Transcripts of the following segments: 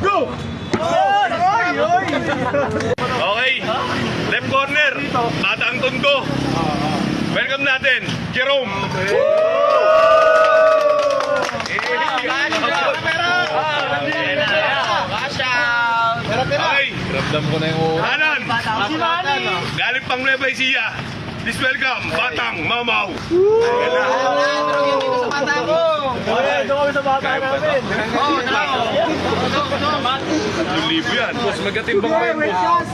Go! Okay. Left corner. Batang Tondo. Welcome natin, Jerome. Okay. Ramdam ko na yung Kanan. Galing pang Nueva Ecija. Please welcome, Batang Mamaw. Libo yan. boss, magkatimbang pa yung boss.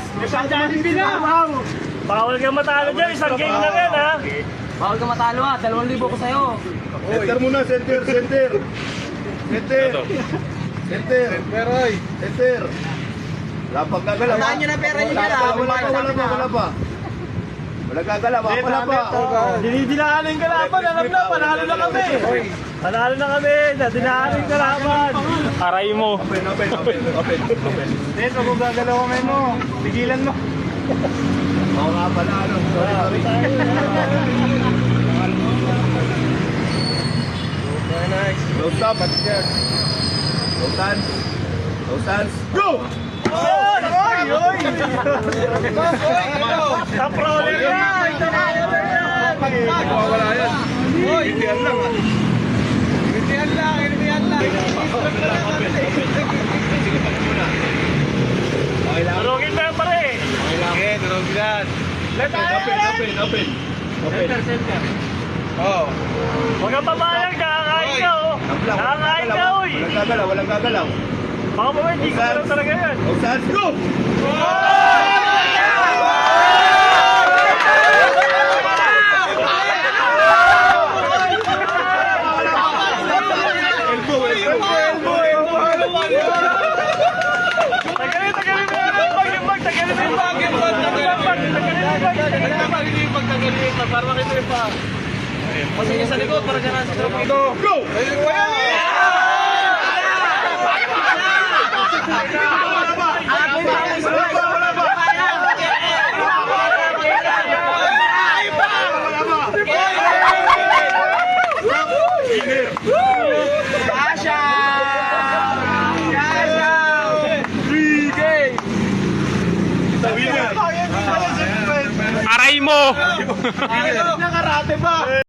Bawal ka matalo dyan, isang game na yan ha. Bawal ka matalo ha, dalawang libo ko sa'yo. Center muna, center, center. Center. Center. Center, oy. Center. Wala pang gagalaw. Tandaan nyo na pera nyo dyan, ha? Wala pa, wala pa, wala pa. Wala gagalaw, ah, wala pa. Dinidinaanin ka laban, alam na, panalo na kami. Panalo na kami, dinaanin ka laban. Aray mo. Open, open, open, open, open. Dito, kung gagalaw kami mo, tigilan mo. Oo nga pala, ano. Sorry, sorry. Close stop. Close hands. Close hands. Go! Oy! Oy! Oy! Kaprole ka! Wala yan. Lang ah. Initian lang, lang. Pare. Okay, durog yan. Let Open, open, open. Open. Oh. Huwag kang pamayag, nakakain ka oh. Nakakain ka oy. Walang gagalaw, walang gagalaw. Baka pa hindi ko talaga yan. Hands. Go! Elbow, elbow, elbow, elbow. Tagalin, tagalin mo yan ang bag, yung bag, tagalin mo yung bag, yung bag, tagalin mo yung bag, tagalin mo yung bag, tagalin mo yung bag. Para makita yung pa. Pasingin sa likod, para dyan sa tropa. Go! Aray mo! Nakarate ba?